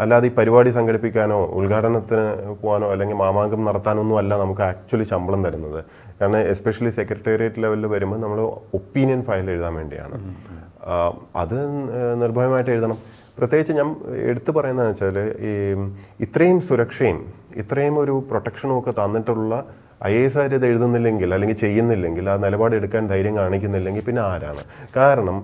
അല്ലാതെ ഈ പരിപാടി സംഘടിപ്പിക്കാനോ ഉദ്ഘാടനത്തിന് പോകാനോ അല്ലെങ്കിൽ മാമാങ്കം നടത്താനോ ഒന്നും അല്ല നമുക്ക് ആക്ച്വലി ശമ്പളം തരുന്നത്. കാരണം എസ്പെഷ്യലി സെക്രട്ടേറിയറ്റ് ലെവലിൽ വരുമ്പോൾ നമ്മൾ ഒപ്പീനിയൻ ഫയൽ എഴുതാൻ വേണ്ടിയാണ്. അത് നിർഭയമായിട്ട് എഴുതണം. പ്രത്യേകിച്ച് ഞാൻ എടുത്തു പറയുന്നതെന്ന് വെച്ചാൽ ഈ ഇത്രയും സുരക്ഷയും ഇത്രയും ഒരു പ്രൊട്ടക്ഷനും ഒക്കെ തന്നിട്ടുള്ള ഐ എസ് ആർ ഇത് എഴുതുന്നില്ലെങ്കിൽ അല്ലെങ്കിൽ ചെയ്യുന്നില്ലെങ്കിൽ ആ നിലപാട് എടുക്കാൻ ധൈര്യം കാണിക്കുന്നില്ലെങ്കിൽ പിന്നെ ആരാണ്? കാരണം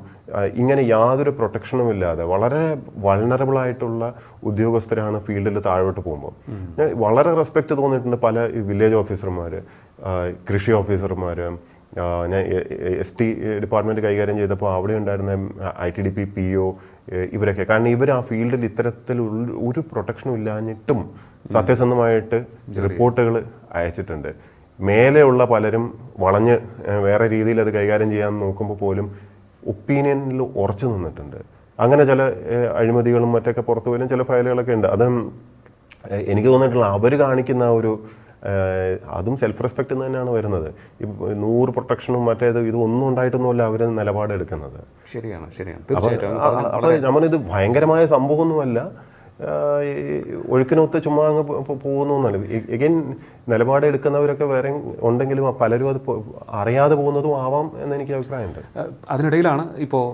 ഇങ്ങനെ യാതൊരു പ്രൊട്ടക്ഷനും ഇല്ലാതെ വളരെ വൾണറബിളായിട്ടുള്ള ഉദ്യോഗസ്ഥരാണ് ഫീൽഡിൽ താഴോട്ട് പോകുമ്പോൾ. ഞാൻ വളരെ റെസ്പെക്റ്റ് തോന്നിയിട്ടുണ്ട് പല വില്ലേജ് ഓഫീസർമാർ കൃഷി ഓഫീസർമാർ ഞാൻ എസ് ടി ഡിപ്പാർട്ട്മെന്റ് കൈകാര്യം ചെയ്തപ്പോൾ അവിടെ ഉണ്ടായിരുന്ന I T D P P O ഇവരൊക്കെ. കാരണം ഇവർ ആ ഫീൽഡിൽ ഇത്തരത്തിൽ ഒരു- പ്രൊട്ടക്ഷനും ഇല്ലാഞ്ഞിട്ടും സത്യസന്ധമായിട്ട് റിപ്പോർട്ടുകൾ അയച്ചിട്ടുണ്ട്. മേലെയുള്ള പലരും വളഞ്ഞ് വേറെ രീതിയിൽ അത് കൈകാര്യം ചെയ്യാൻ നോക്കുമ്പോൾ പോലും ഒപ്പീനിയനിൽ ഉറച്ചു നിന്നിട്ടുണ്ട്. അങ്ങനെ ചില അഴിമതികളും മറ്റൊക്കെ പുറത്തു വരും ചില ഫയലുകളൊക്കെ ഉണ്ട്. അത് എനിക്ക് തോന്നിയിട്ടുള്ള അവർ കാണിക്കുന്ന ഒരു അതും സെൽഫ് റെസ്പെക്റ്റ് തന്നെയാണ് വരുന്നത്. നൂറ് പ്രൊട്ടക്ഷനും മറ്റേത് ഇത് ഒന്നും ഉണ്ടായിട്ടൊന്നുമല്ല അവർ നിലപാടെടുക്കുന്നത്. ശരിയാണ് ശരിയാണ്. അപ്പോൾ നമ്മളിത് ഭയങ്കരമായ സംഭവമൊന്നുമല്ല ഒഴുക്കിനൊത്ത് ചുമ്മാ അങ്ങ് പോകുന്നു എന്നല്ല എഗൈൻ നിലപാട് എടുക്കുന്നവരൊക്കെ വേറെ ഉണ്ടെങ്കിലും പലരും അത് അറിയാതെ പോകുന്നതും ആവാം എന്നെനിക്ക് അഭിപ്രായമുണ്ട്. അതിനിടയിലാണ് ഇപ്പോൾ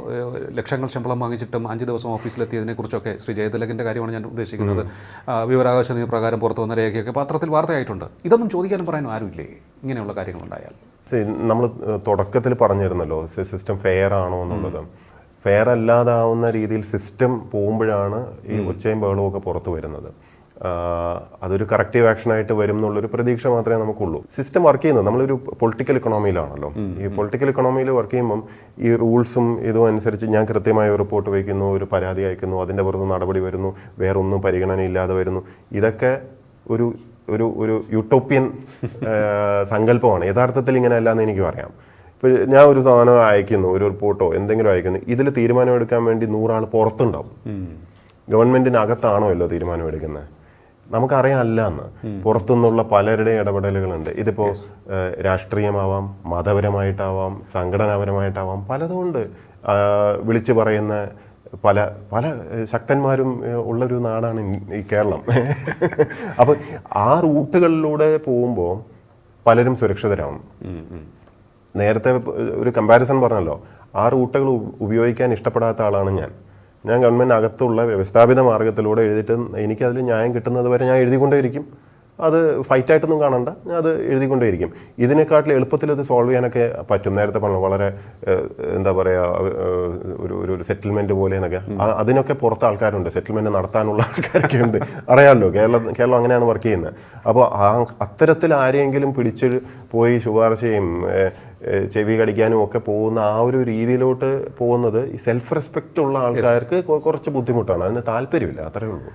ലക്ഷങ്ങൾ ശമ്പളം വാങ്ങിച്ചിട്ടും അഞ്ച് ദിവസം ഓഫീസിലെത്തിയതിനെ കുറിച്ചൊക്കെ ശ്രീ ജയതിലകിന്റെ കാര്യമാണ് ഞാൻ ഉദ്ദേശിക്കുന്നത്. വിവരാകാശ വിവരാവകാശ നിയമപ്രകാരം പുറത്തു വന്ന രേഖയൊക്കെ പത്രത്തിൽ വാർത്തയായിട്ടുണ്ട്. ഇതൊന്നും ചോദിക്കാനും പറയാനും ആരുമില്ലേ? ഇങ്ങനെയുള്ള കാര്യങ്ങളുണ്ടായാൽ. നമ്മൾ തുടക്കത്തിൽ പറഞ്ഞിരുന്നല്ലോ സിസ്റ്റം ഫെയർ ആണോ എന്നുള്ളത്. ഫെയർ അല്ലാതാവുന്ന രീതിയിൽ സിസ്റ്റം പോകുമ്പോഴാണ് ഈ ഒച്ചയും ബഹളവും ഒക്കെ പുറത്തു വരുന്നത്. അതൊരു കറക്റ്റീവ് ആക്ഷനായിട്ട് വരും എന്നുള്ളൊരു പ്രതീക്ഷ മാത്രമേ നമുക്കുള്ളൂ. സിസ്റ്റം വർക്ക് ചെയ്യുന്നത് നമ്മളൊരു പൊളിറ്റിക്കൽ ഇക്കണോമിയിലാണല്ലോ ഈ പൊളിറ്റിക്കൽ ഇക്കണോമിയിൽ വർക്ക് ചെയ്യുമ്പം ഈ റൂൾസും ഇതും അനുസരിച്ച് ഞാൻ കൃത്യമായ ഒരു റിപ്പോർട്ട് വയ്ക്കുന്നു ഒരു പരാതി അയക്കുന്നു അതിന്റെ പുറത്ത് നടപടി വരുന്നു വേറെ ഒന്നും പരിഗണനയില്ലാതെ വരുന്നു. ഇതൊക്കെ ഒരു ഒരു ഒരു യൂട്ടോപ്യൻ സങ്കല്പമാണ്. യഥാർത്ഥത്തിൽ ഇങ്ങനെ അല്ലാന്ന് എനിക്ക് പറയാം ഇപ്പോൾ ഞാൻ ഒരു സാധനം അയക്കുന്നു ഒരു റിപ്പോർട്ടോ എന്തെങ്കിലും അയക്കുന്നു ഇതിൽ തീരുമാനമെടുക്കാൻ വേണ്ടി നൂറാൾ പുറത്തുണ്ടാവും. ഗവൺമെന്റിനകത്താണോ അല്ലോ തീരുമാനമെടുക്കുന്നത് നമുക്കറിയാമല്ല എന്ന് പുറത്തുനിന്നുള്ള പലരുടെയും ഇടപെടലുകളുണ്ട്. ഇതിപ്പോൾ രാഷ്ട്രീയമാവാം മതപരമായിട്ടാവാം സംഘടനാപരമായിട്ടാവാം പലതുകൊണ്ട് വിളിച്ചു പറയുന്ന പല പല ശക്തന്മാരും ഉള്ളൊരു നാടാണ് ഈ കേരളം. അപ്പോൾ ആ റൂട്ടുകളിലൂടെ പോകുമ്പോൾ പലരും സുരക്ഷിതരാകും നേരത്തെ ഒരു കമ്പാരിസൺ പറഞ്ഞല്ലോ. ആ റൂട്ടുകൾ ഉപയോഗിക്കാൻ ഇഷ്ടപ്പെടാത്ത ആളാണ് ഞാൻ. ഞാൻ ഗവൺമെന്റ് അകത്തുള്ള വ്യവസ്ഥാപിത മാർഗത്തിലൂടെ എഴുതിയിട്ട് എനിക്കതിൽ ന്യായം കിട്ടുന്നത് വരെ ഞാൻ എഴുതിക്കൊണ്ടേയിരിക്കും. അത് ഫൈറ്റായിട്ടൊന്നും കാണണ്ട. അത് എഴുതിക്കൊണ്ടേയിരിക്കും. ഇതിനെക്കാട്ടിൽ എളുപ്പത്തിൽ അത് സോൾവ് ചെയ്യാനൊക്കെ പറ്റും. നേരത്തെ പറഞ്ഞു വളരെ എന്താ പറയുക ഒരു ഒരു സെറ്റിൽമെന്റ് പോലെ എന്നൊക്കെ. അതിനൊക്കെ പുറത്ത് ആൾക്കാരുണ്ട്. സെറ്റിൽമെന്റ് നടത്താനുള്ള ആൾക്കാരൊക്കെ ഉണ്ട്. അറിയാമല്ലോ കേരളം കേരളം അങ്ങനെയാണ് വർക്ക് ചെയ്യുന്നത്. അപ്പോൾ അത്തരത്തിൽ ആരെയെങ്കിലും പിടിച്ച് പോയി ശുപാർശയും ചെവി കടിക്കാനും ഒക്കെ പോകുന്ന ആ ഒരു രീതിയിലോട്ട് പോകുന്നത് സെൽഫ് റെസ്പെക്റ്റ് ഉള്ള ആൾക്കാർക്ക് കുറച്ച് ബുദ്ധിമുട്ടാണ്. അതിന് താല്പര്യമില്ല അത്രയേ ഉള്ളൂ.